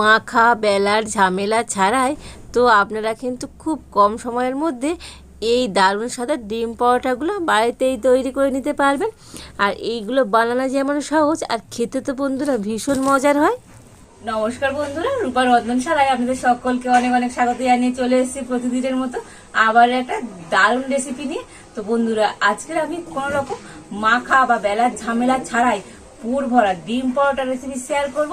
মাখা, বেলার ঝামেলা ছাড়াই, তো আপনারা কিন্তু খুব কম সময়ের মধ্যে এই দারুণ সাদা ডিম পরোটাগুলো বাড়িতেই তৈরি করে নিতে পারবেন। আর এইগুলো বানানো যেমন সহজ, আর খেতে তো বন্ধুরা ভীষণ মজার হয়। নমস্কার বন্ধুরা, রূপা রত্নশালায় আপনাদের সকলকে অনেক অনেক স্বাগত জানিয়ে চলে এসেছি প্রতিদিনের মতো আবার একটা দারুণ রেসিপি নিয়ে। তো বন্ধুরা, আজকের আমি কোন রকম মাখা বা বেলার ঝামেলা ছাড়াই পুর ভরা ডিম পরোটা রেসিপি শেয়ার করব।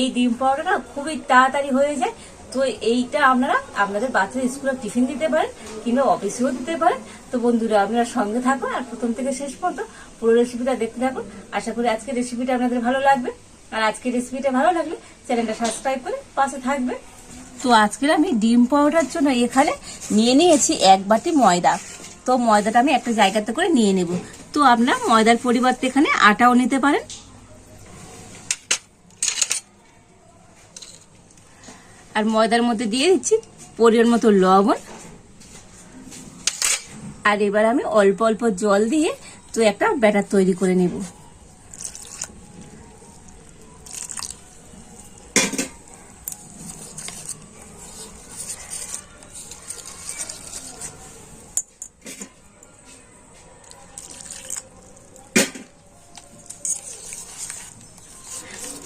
এই ডিম পরোটাটা খুবই তাড়াতাড়ি হয়ে যায়। তো এইটা আপনারা আপনাদের বাচ্চাদের স্কুলে টিফিন দিতে পারেন কিংবা অফিসেও দিতে পারেন। তো বন্ধুরা, আপনারা সঙ্গে থাকুন আর প্রথম থেকে শেষ পর্যন্ত পুরো রেসিপিটা দেখতে থাকুন। আশা করি আজকের রেসিপিটা আপনাদের ভালো লাগবে। আর আজকের রেসিপিটা ভালো লাগলে চ্যানেলটা সাবস্ক্রাইব করে পাশে থাকবে। তো আজকের আমি ডিম পাউডার জন্য এখানে নিয়ে নিয়েছি এক বাটি ময়দা। তো ময়দাটা আমি একটা জায়গাতে করে নিয়ে নেব। তো আপনার ময়দার পরিবর্তে এখানে আটাও নিতে পারেন। আর ময়দার মধ্যে দিয়ে দিচ্ছি পরিমাণ মতো লবণ। আর এবার আমি অল্প অল্প জল দিয়ে তো একটা ব্যাটার তৈরি করে নেব।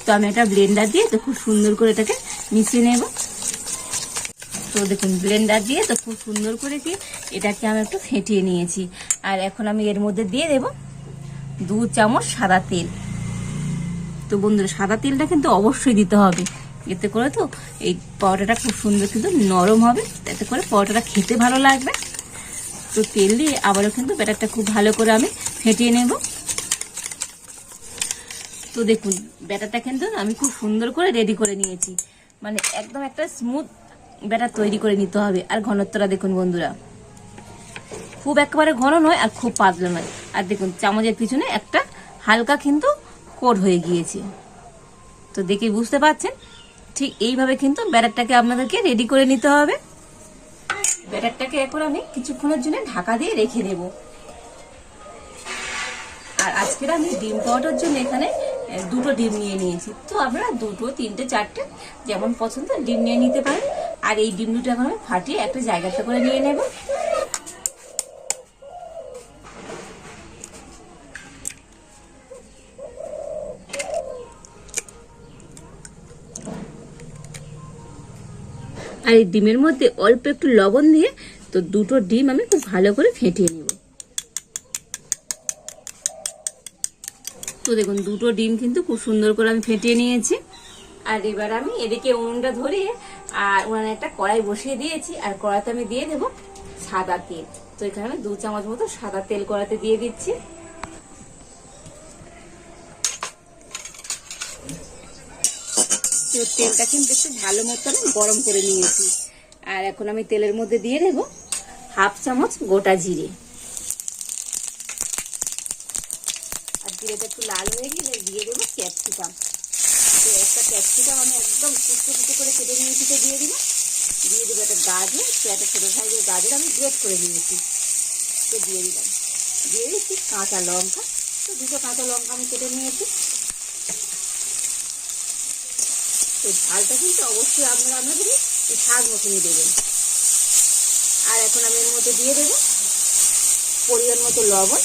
তো আমি একটা ব্লেন্ডার দিয়ে তো খুব সুন্দর করে এটাকে মিশিয়ে নেব। তো দেখুন ব্লেন্ডার দিয়ে তো খুব সুন্দর করে দিয়ে এটাকে আমি একটু ফেটিয়ে নিয়েছি। আর এখন আমি এর মধ্যে দিয়ে দেব দু চামচ সাদা তেল। তো বন্ধুরা, সাদা তেলটা কিন্তু অবশ্যই দিতে হবে। এতে করে তো এই পরোটাটা খুব সুন্দর কিন্তু নরম হবে। এতে করে পরোটাটা খেতে ভালো লাগবে। তো তেল দিয়ে আবারও কিন্তু ব্যাটারটা খুব ভালো করে আমি ফেটিয়ে নেব। তো দেখুন, ব্যাটারটা কিন্তু আমি খুব সুন্দর করে রেডি করে নিয়েছি। মানে একদম একটা স্মুথ ব্যাটার তৈরি করে নিতে হবে। আর ঘনত্বটা দেখুন বন্ধুরা। খুব একেবারে ঘন নয় আর খুব পাতলা নয়। আর দেখুন, চামচের পিছনে একটা হালকা কিন্তু কোট হয়ে গিয়েছে। তো দেখে বুঝতে পারছেন? ঠিক এইভাবে কিন্তু ব্যাটারটাকে আপনাদেরকে রেডি করে নিতে হবে। ব্যাটারটাকে এখন আমি কিছুক্ষণের জন্য ঢাকা দিয়ে রেখে দেবো। আর আজকের আমি ডিম পাওয়াটার জন্য এখানে দুটো ডিম নিয়ে নিয়েছি। তো আপনারা দুটো, তিনটে, চারটে যেমন পছন্দ ডিম নিয়ে নিতে পারেন। আর এই ডিম দুটো এখন আমি ফাটিয়ে একটা জায়গাতে করে নিয়ে নেব। আর এই ডিমের মধ্যে অল্প একটু লবণ দিয়ে তো দুটো ডিম আমি খুব ভালো করে ফেটিয়ে নেব। তো দেখুন, দুটো ডিম কিন্তু খুব সুন্দর করে আমি ফেটিয়ে নিয়েছি। আর এবার আমি এদিকে উনুনটা ধরিয়ে আর উনানে একটা কড়াই বসিয়ে দিয়েছি, আর কড়াইতে আমি দিয়ে দেবো সাদা তেল। তো এখানে দু চামচ মতো সাদা তেল কড়াতে দিয়ে দিচ্ছি। তো তেলটা কিন্তু একটু ভালো মতো আমি গরম করে নিয়েছি। আর এখন আমি তেলের মধ্যে দিয়ে দেব হাফ চামচ গোটা জিরে। আর জিরেটা একটু লাল হয়ে গেলে দিয়ে দেবো ক্যাপসিকাম। তো একটা ক্যাপসিকাম আমি একদম কুচো কুচো করে কেটে নিয়েছি তো দিয়ে দিলাম দিয়ে দেবো একটা গাজর তো একটা ছোটো সাইজের গাজর আমি গ্রেট করে নিয়েছি। তো দিয়ে দিলাম। দিয়ে দিচ্ছি কাঁচা লঙ্কা। তো দুটো কাঁচা লঙ্কা আমি কেটে নিয়েছি। তো ঝালটা কিন্তু অবশ্যই আপনারা আপনাদের এই স্বাদ মতনই দেবেন। আর এখন আমি এর মধ্যে দিয়ে দেবো পরিমাণ মতো লবণ।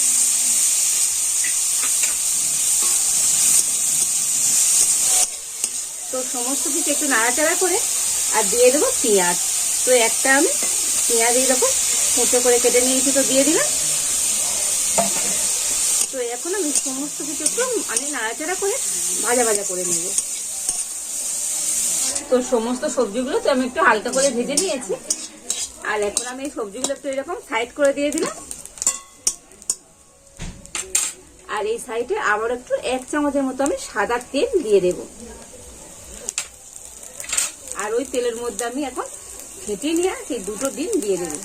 তো সমস্ত কিছু একটু নাড়াচাড়া করে আর দিয়ে দেবো পেঁয়াজ। তো একটা আমি পেঁয়াজ এইরকম কুচো করে কেটে নিয়েছি তো দিয়ে দিলাম। তো এখন আমি সমস্ত কিছু একটু মানে নাড়াচাড়া করে ভাজা ভাজা করে নেব। তো সমস্ত সবজিগুলো তো আমি একটু হালকা করে ভেজে নিয়েছি। আর এখন আমি এই সবজিগুলো একটু এরকম সাইড করে দিয়ে দিলাম। আর এই সাইডে আবার একটু এক চামচের মতো আমি সাদা তেল দিয়ে দেবো। আর ওই তেলের মধ্যে আমি এখন ফেটে নিয়ে সেই দুটো ডিম দিয়ে দেবো।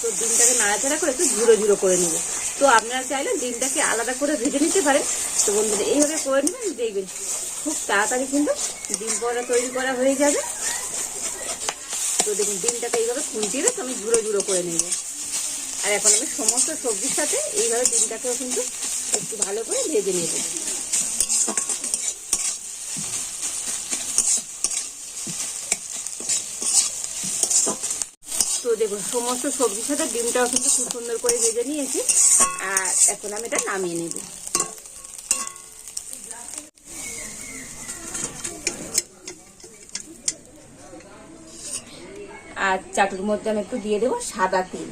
তো ডিমটাকে নাড়াচাড়া করে একটু ঝুড়ো ঝুড়ো করে নেব। তো আপনারা চাইলে ডিমটাকে আলাদা করে ভেজে নিতে পারেন। তো বন্ধুরা, এইভাবে করে নেবেন, দেখবেন খুব তাড়াতাড়ি কিন্তু ডিম পড়া তৈরি করা হয়ে যাবে। তো দেখুন, ডিমটাকে এইভাবে তো আমি ঝুড়ো ঝুড়ো করে নেব। আর এখন আমি সমস্ত সবজির সাথে এইভাবে ডিমটাকেও কিন্তু একটু ভালো করে ভেজে নেব। তো দেখুন, সমস্ত সবজির সাথে ডিমটাও কিন্তু খুব সুন্দর করে ভেজে নিয়েছি। আর এখন আমি এটা নামিয়ে নেব। আর চাটুর মধ্যে আমি একটু দিয়ে দেবো সাদা তেল।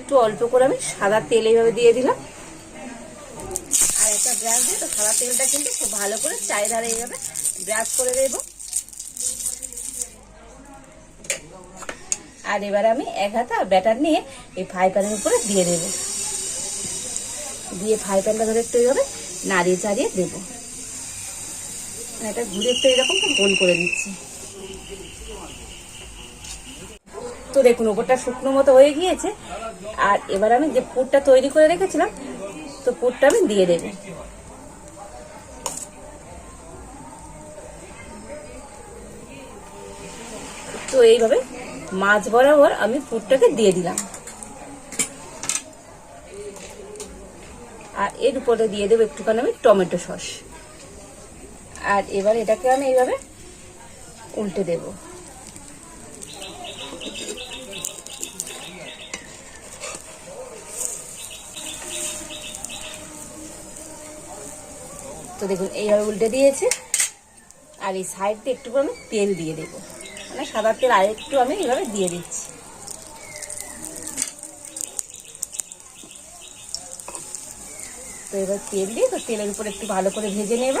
একটু অল্প করে আমি সাদা তেল এইভাবে দিয়ে দিলাম। আর একটা ব্রাশ দিয়ে, তো সাদা তেলটা কিন্তু খুব ভালো করে চারিধারে এইভাবে ব্রাশ করে দেবো। আর এবার আমি এক হাতা ব্যাটার নিয়ে এই ফ্রাই উপরে দিয়ে দেবো। দিয়ে ফ্রাই প্যানটা ধরে একটু এইভাবে নাড়িয়ে চাড়িয়ে দেবো। এটা ঘুরে একটু এরকম গোল করে দিচ্ছি তো দেখুন ওপরটা শুকনো মতো হয়ে গিয়েছে। আর এবার আমি যে পুরটা তৈরি করে রেখেছিলাম, তো পুরটা আমি দিয়ে দেবো। তো এইভাবে মাছ বরাবর আমি পুরটাকে দিয়ে দিলাম। আর এর উপরে দিয়ে দেবো একটুখানি আমি টমেটো সস। আর এবার এটাকে আমি এইভাবে উল্টে দেবো। তো দেখুন, এইভাবে উল্টে দিয়েছে। আর এই সাইড দিয়ে একটু আমি তেল দিয়ে দেবো। মানে সাদা তেল আর একটু আমি এইভাবে দিয়ে দিচ্ছি। তো এবার তেল দিয়ে, তো তেলের উপর একটু ভালো করে ভেজে নেব।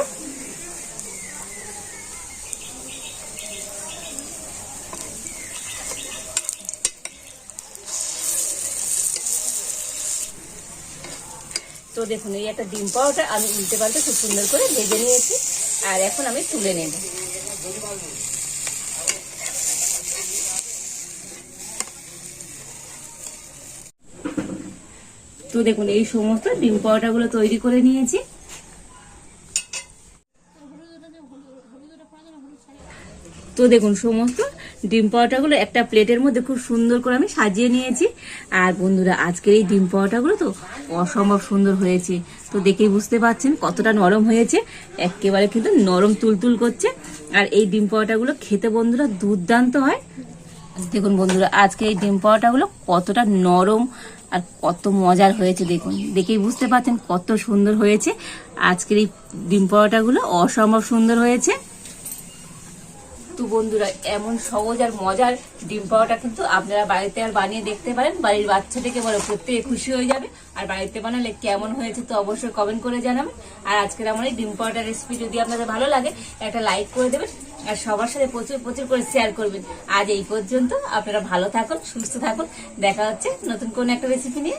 তো দেখুন, এই একটা ডিম পাউডার আমি উল্টে পাল্টে খুব সুন্দর করে ভেজে নিয়েছি। আর এখন আমি তুলে নেব। তো দেখুন, এই সমস্ত ডিম পাউডারগুলো তৈরি করে নিয়েছি। তো দেখুন, সমস্ত ডিম পাউডারগুলো একটা প্লেটের মধ্যে খুব সুন্দর করে আমি সাজিয়ে নিয়েছি। আর বন্ধুরা, আজকের এই ডিম পাউডারগুলো তো অসম্ভব সুন্দর হয়েছে। তো দেখেই বুঝতে পারছেন কতটা নরম হয়েছে। একেবারে কিন্তু নরম তুলতুল করছে। আর এই ডিম পাউডারগুলো খেতে বন্ধুরা দুর্দান্ত হয়। দেখুন বন্ধুরা, আজকে এই ডিম পাউডারগুলো কতটা নরম আর কত মজার হয়েছে দেখুন। দেখেই বুঝতে পারছেন কত সুন্দর হয়েছে। আজকের এই ডিম পাউডারগুলো অসম্ভব সুন্দর হয়েছে। তো বন্ধুরা, এমন সহজ আর মজার ডিম পাওয়াটা কিন্তু আপনারা বাড়িতে আর বানিয়ে দেখতে পারেন। বাড়ির বাচ্চা থেকে বড় প্রত্যেকে খুশি হয়ে যাবে। আর বাড়িতে বানালে কেমন হয়েছে তো অবশ্যই কমেন্ট করে জানাবেন। আর আজকের আমার এই ডিম পাওয়াটা রেসিপি যদি আপনাদের ভালো লাগে, একটা লাইক করে দেবেন আর সবার সাথে প্রচুর প্রচুর করে শেয়ার করবেন। আজ এই পর্যন্ত আপনারা ভালো থাকুন, সুস্থ থাকুন। দেখা হচ্ছে নতুন কোন একটা রেসিপি নিয়ে।